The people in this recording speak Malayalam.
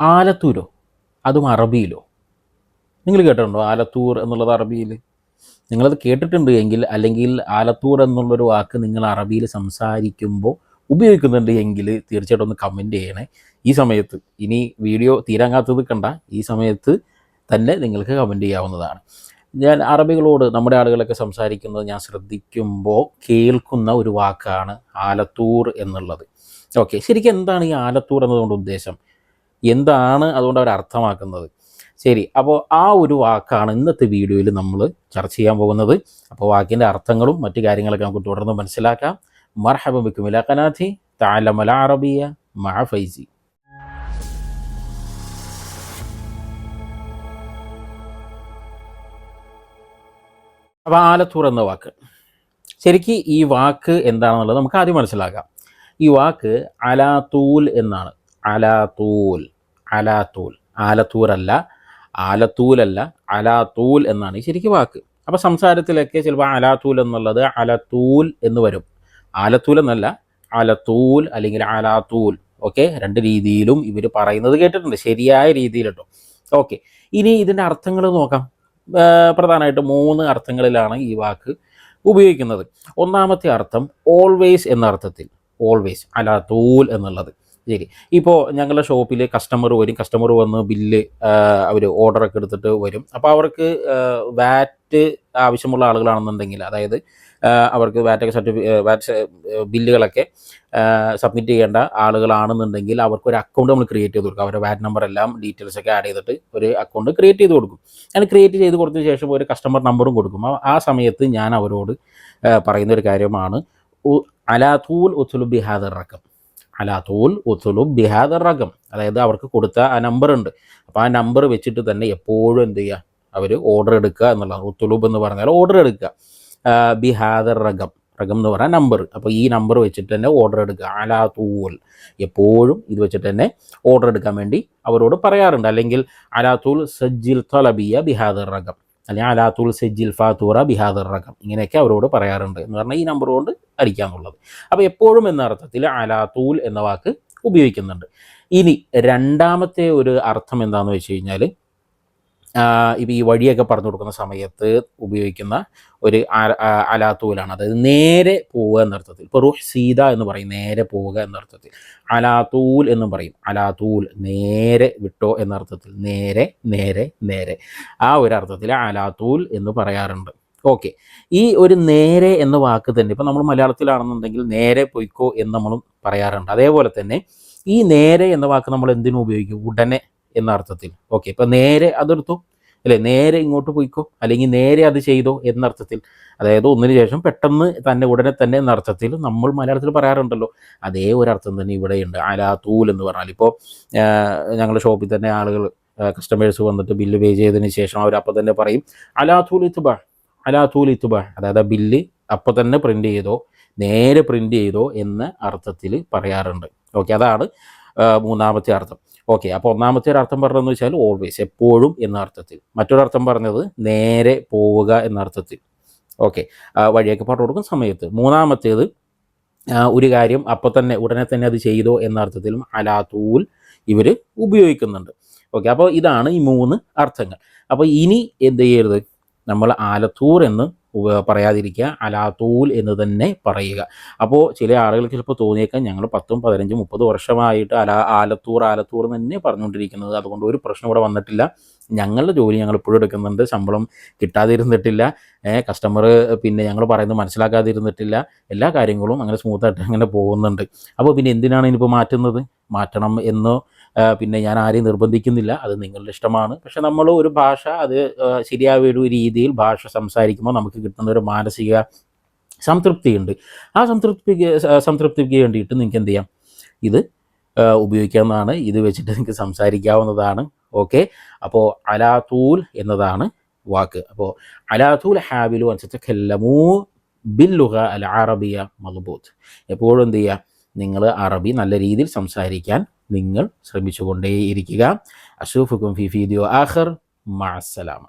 ആലത്തൂരോ? അതും അറബിയിലോ? നിങ്ങൾ കേട്ടിട്ടുണ്ടോ ആലത്തൂർ എന്നുള്ളത് അറബിയിൽ? നിങ്ങളത് കേട്ടിട്ടുണ്ട് എങ്കിൽ അല്ലെങ്കിൽ ആലത്തൂർ എന്നുള്ളൊരു വാക്ക് നിങ്ങൾ അറബിയിൽ സംസാരിക്കുമ്പോൾ ഉപയോഗിക്കുന്നുണ്ട് എങ്കിൽ തീർച്ചയായിട്ടും ഒന്ന് കമന്റ് ചെയ്യണേ. ഈ സമയത്ത് ഇനി വീഡിയോ തീരാങ്ങാത്തത് കണ്ട ഈ സമയത്ത് തന്നെ നിങ്ങൾക്ക് കമന്റ് ചെയ്യാവുന്നതാണ്. ഞാൻ അറബികളോട് നമ്മുടെ ആളുകളൊക്കെ സംസാരിക്കുന്നത് ഞാൻ ശ്രദ്ധിക്കുമ്പോൾ കേൾക്കുന്ന ഒരു വാക്കാണ് ആലത്തൂർ എന്നുള്ളത്. ഓക്കെ ശരിക്കും എന്താണ് ഈ ആലത്തൂർ എന്നതുകൊണ്ട് ഉദ്ദേശം? എന്താണ് അതുകൊണ്ട് അവർ അർത്ഥമാക്കുന്നത്? ശരി അപ്പോൾ ആ ഒരു വാക്കാണ് ഇന്നത്തെ വീഡിയോയിൽ നമ്മൾ ചർച്ച ചെയ്യാൻ പോകുന്നത്. അപ്പോൾ വാക്കിന്റെ അർത്ഥങ്ങളും മറ്റു കാര്യങ്ങളൊക്കെ നമുക്ക് തുടർന്ന് മനസ്സിലാക്കാം. മർഹബ ബിക്കുമില കനാഥി താലമല അറബിയ മഴ ഫൈസി. അപ്പോൾ ആലത്തൂർ എന്ന വാക്ക്. ശരിക്ക് ഈ വാക്ക് എന്താണെന്നുള്ളത് നമുക്ക് ആദ്യം മനസ്സിലാക്കാം. ഈ വാക്ക് അലാത്തൂൽ എന്നാണ്. അലാത്തൂൽ അലാത്തൂൽ ആലത്തൂരല്ല ആലത്തൂലല്ല അലാത്തൂൽ എന്നാണ് ശരിക്കും വാക്ക്. അപ്പോൾ സംസാരത്തിലൊക്കെ ചിലപ്പോൾ അലാത്തൂൽ എന്നുള്ളത് അലത്തൂൽ എന്ന് വരും. ആലത്തൂൽ എന്നല്ല അലത്തൂൽ അല്ലെങ്കിൽ അലാത്തൂൽ ഓക്കെ? രണ്ട് രീതിയിലും ഇവർ പറയുന്നത് കേട്ടിട്ടുണ്ട് ശരിയായ രീതിയിൽ ഓക്കെ. ഇനി ഇതിന്റെ അർത്ഥങ്ങൾ നോക്കാം. പ്രധാനമായിട്ട് മൂന്ന് അർത്ഥങ്ങളിലാണ് ഈ വാക്ക് ഉപയോഗിക്കുന്നത്. ഒന്നാമത്തെ അർത്ഥം ഓൾവേസ് എന്ന അർത്ഥത്തിൽ. ഓൾവേസ് അലാത്തൂൽ എന്നുള്ളത്. ശരി. ഇപ്പോൾ ഞങ്ങളുടെ ഷോപ്പിൽ കസ്റ്റമർ വരും. കസ്റ്റമർ വന്ന് ബില്ല് അവർ ഓർഡറൊക്കെ എടുത്തിട്ട് വരും. അപ്പോൾ അവർക്ക് വാറ്റ് ആവശ്യമുള്ള ആളുകളാണെന്നുണ്ടെങ്കിൽ അതായത് അവർക്ക് വാറ്റൊക്കെ സർട്ടിഫി വാറ്റ് ബില്ലുകളൊക്കെ സബ്മിറ്റ് ചെയ്യേണ്ട ആളുകളാണെന്നുണ്ടെങ്കിൽ അവർക്ക് ഒരു അക്കൗണ്ട് നമ്മൾ ക്രിയേറ്റ് ചെയ്ത് കൊടുക്കും. അവരുടെ വാറ്റ് നമ്പർ എല്ലാം ഡീറ്റെയിൽസ് ഒക്കെ ആഡ് ചെയ്തിട്ട് ഒരു അക്കൗണ്ട് ക്രിയേറ്റ് ചെയ്ത് കൊടുക്കും. അങ്ങനെ ക്രിയേറ്റ് ചെയ്ത് കൊടുത്തതിന് ശേഷം ഒരു കസ്റ്റമർ നമ്പറും കൊടുക്കും. ആ സമയത്ത് ഞാൻ അവരോട് പറയുന്ന ഒരു കാര്യമാണ് അലാത്തൂൽ ഉത്തുലു ബിഹാദർ റക്കം അലാത്തൂൽ ഉത്തുലു ബിഹാദർ റകം അതായത് അവർക്ക് കൊടുത്ത ആ നമ്പർ ഉണ്ട്. അപ്പോൾ ആ നമ്പർ വെച്ചിട്ട് തന്നെ എപ്പോഴും എന്ത് ചെയ്യുക? അവർ ഓർഡർ എടുക്കുക എന്നുള്ളതാണ്. ഉത്തുലുബ് എന്ന് പറഞ്ഞാൽ ഓർഡർ എടുക്കുക. ബിഹാദർ റകം റകം എന്ന് പറഞ്ഞാൽ നമ്പർ അപ്പോൾ ഈ നമ്പർ വെച്ചിട്ട് തന്നെ ഓർഡർ എടുക്കുക. അലാത്തൂൽ എപ്പോഴും ഇത് വെച്ചിട്ട് തന്നെ ഓർഡർ എടുക്കാൻ വേണ്ടി അവരോട് പറയാറുണ്ട്. അല്ലെങ്കിൽ അലാത്തൂൽ സജ്ജിൽ തലബിയ ബിഹാദർ റകം അല്ലെങ്കിൽ അലാത്തുൽ സെജിൽ ഫാത്തൂറ ബിഹാദർ റഖം ഇങ്ങനെയൊക്കെ അവരോട് പറയാറുണ്ട് എന്ന് പറഞ്ഞാൽ ഈ നമ്പർ കൊണ്ട് അടിക്കാന്നുള്ളത്. അപ്പോൾ എപ്പോഴും എന്ന അർത്ഥത്തിൽ അലാത്തൂൽ എന്ന വാക്ക് ഉപയോഗിക്കുന്നുണ്ട്. ഇനി രണ്ടാമത്തെ ഒരു അർത്ഥം എന്താണെന്ന് വെച്ച് കഴിഞ്ഞാൽ ഇപ്പം ഈ വഴിയൊക്കെ പറഞ്ഞു കൊടുക്കുന്ന സമയത്ത് ഉപയോഗിക്കുന്ന ഒരു അലാത്തൂലാണ്. അതായത് നേരെ പോവുക എന്നർത്ഥത്തിൽ ഇപ്പോൾ റുഹ് സീത എന്ന് പറയും നേരെ പോവുക എന്നർത്ഥത്തിൽ അലാത്തൂൽ എന്നും പറയും. അലാത്തൂൽ നേരെ വിട്ടോ എന്നർത്ഥത്തിൽ നേരെ നേരെ നേരെ. ആ ഒരു അർത്ഥത്തിൽ അലാത്തൂൽ എന്ന് പറയാറുണ്ട്. ഓക്കെ. ഈ ഒരു നേരെ എന്ന വാക്ക് തന്നെ ഇപ്പം നമ്മൾ മലയാളത്തിലാണെന്നുണ്ടെങ്കിൽ നേരെ പൊയ്ക്കോ എന്ന് നമ്മളും പറയാറുണ്ട്. അതേപോലെ തന്നെ ഈ നേരെ എന്ന വാക്ക് നമ്മൾ എന്തിനും ഉപയോഗിക്കും? ഉടനെ എന്ന അർത്ഥത്തിൽ. ഓക്കെ ഇപ്പം നേരെ അതെടുത്തു. അല്ലേ? നേരെ ഇങ്ങോട്ട് പോയിക്കോ. അല്ലെങ്കിൽ നേരെ അത് ചെയ്തോ എന്നർത്ഥത്തിൽ അതായത് ഒന്നിനു ശേഷം പെട്ടെന്ന് തന്നെ ഉടനെ തന്നെ എന്നർത്ഥത്തിൽ നമ്മൾ മലയാളത്തിൽ പറയാറുണ്ടല്ലോ. അതേ ഒരു അർത്ഥം തന്നെ ഇവിടെയുണ്ട്. അലാത്തൂൽ എന്ന് പറഞ്ഞാൽ ഇപ്പോൾ ഞങ്ങളുടെ ഷോപ്പിൽ തന്നെ ആളുകൾ കസ്റ്റമേഴ്സ് വന്നിട്ട് ബില്ല് പേ ചെയ്തതിന് ശേഷം അവർ അപ്പം തന്നെ പറയും അലാത്തൂൽ ഇത്തുബ അലാത്തൂൽ ഇത്തുബ അതായത് ആ ബില്ല് അപ്പം തന്നെ പ്രിന്റ് ചെയ്തോ നേരെ പ്രിന്റ് ചെയ്തോ എന്ന അർത്ഥത്തിൽ പറയാറുണ്ട്. ഓക്കെ അതാണ് മൂന്നാമത്തെ അർത്ഥം. ഓക്കെ അപ്പോൾ ഒന്നാമത്തെ ഒരു അർത്ഥം പറഞ്ഞതെന്ന് വെച്ചാൽ ഓൾവേസ് എപ്പോഴും എന്ന അർത്ഥത്തിൽ. മറ്റൊരർത്ഥം പറഞ്ഞത് നേരെ പോവുക എന്ന അർത്ഥത്തിൽ. ഓക്കെ വഴിയൊക്കെ പാട്ട് കൊടുക്കുന്ന സമയത്ത്. മൂന്നാമത്തേത് ഒരു കാര്യം അപ്പോൾ തന്നെ ഉടനെ തന്നെ അത് ചെയ്തോ എന്ന അർത്ഥത്തിലും അലാത്തൂൽ ഇവർ ഉപയോഗിക്കുന്നുണ്ട്. ഓക്കെ അപ്പോൾ ഇതാണ് ഈ മൂന്ന് അർത്ഥങ്ങൾ. അപ്പോൾ ഇനി എന്ത് ചെയ്യരുത്? നമ്മൾ ആലത്തൂർ എന്ന് പറയാതിരിക്കുക അലാത്തൂൽ എന്ന് തന്നെ പറയുക. അപ്പോൾ ചില ആളുകൾക്ക് ചിലപ്പോൾ തോന്നിയേക്കാം ഞങ്ങൾ പത്തും പതിനഞ്ചും മുപ്പത് വർഷമായിട്ട് അലാ ആലത്തൂർ ആലത്തൂർ തന്നെ പറഞ്ഞുകൊണ്ടിരിക്കുന്നത്. അതുകൊണ്ട് ഒരു പ്രശ്നം ഇവിടെ വന്നിട്ടില്ല. ഞങ്ങളുടെ ജോലി ഞങ്ങൾ ഇപ്പോഴും എടുക്കുന്നുണ്ട്. ശമ്പളം കിട്ടാതിരുന്നിട്ടില്ല. കസ്റ്റമർ പിന്നെ ഞങ്ങൾ പറയുന്നത് മനസ്സിലാക്കാതിരുന്നിട്ടില്ല. എല്ലാ കാര്യങ്ങളും അങ്ങനെ സ്മൂത്തായിട്ട് അങ്ങനെ പോകുന്നുണ്ട്. അപ്പോൾ പിന്നെ എന്തിനാണ് ഇനിയിപ്പോൾ മാറ്റുന്നത്? മാറ്റണം എന്നോ പിന്നെ ഞാൻ ആരെയും നിർബന്ധിക്കുന്നില്ല. അത് നിങ്ങളുടെ ഇഷ്ടമാണ്. പക്ഷെ നമ്മൾ ഒരു ഭാഷ അത് ശരിയായ ഒരു രീതിയിൽ ഭാഷ സംസാരിക്കുമ്പോൾ നമുക്ക് കിട്ടുന്ന ഒരു മാനസിക സംതൃപ്തിയുണ്ട്. ആ സംതൃപ്തി സംതൃപ്തിക്ക് വേണ്ടിയിട്ട് നിങ്ങൾക്ക് എന്ത് ചെയ്യാം? ഇത് ഉപയോഗിക്കാവുന്നതാണ്. ഇത് വെച്ചിട്ട് നിങ്ങൾക്ക് സംസാരിക്കാവുന്നതാണ്. ഓക്കെ? അപ്പോൾ അലാത്തൂൽ എന്നതാണ് വാക്ക്. അപ്പോൾ അലാത്തൂൽ ഹാബിലു അനുസരിച്ച് ബില്ലുഹ അൽ അറബിയ മലബൂത്ത് എപ്പോഴും എന്ത് ചെയ്യുക? നിങ്ങൾ അറബി നല്ല രീതിയിൽ സംസാരിക്കാൻ നിങ്ങൾ ശ്രമിച്ചുകൊണ്ടേയിരിക്കുക. അഷൂഫുക്കും ഫി ഫീദിയോ ആഖർ. മഅസ്സലാമ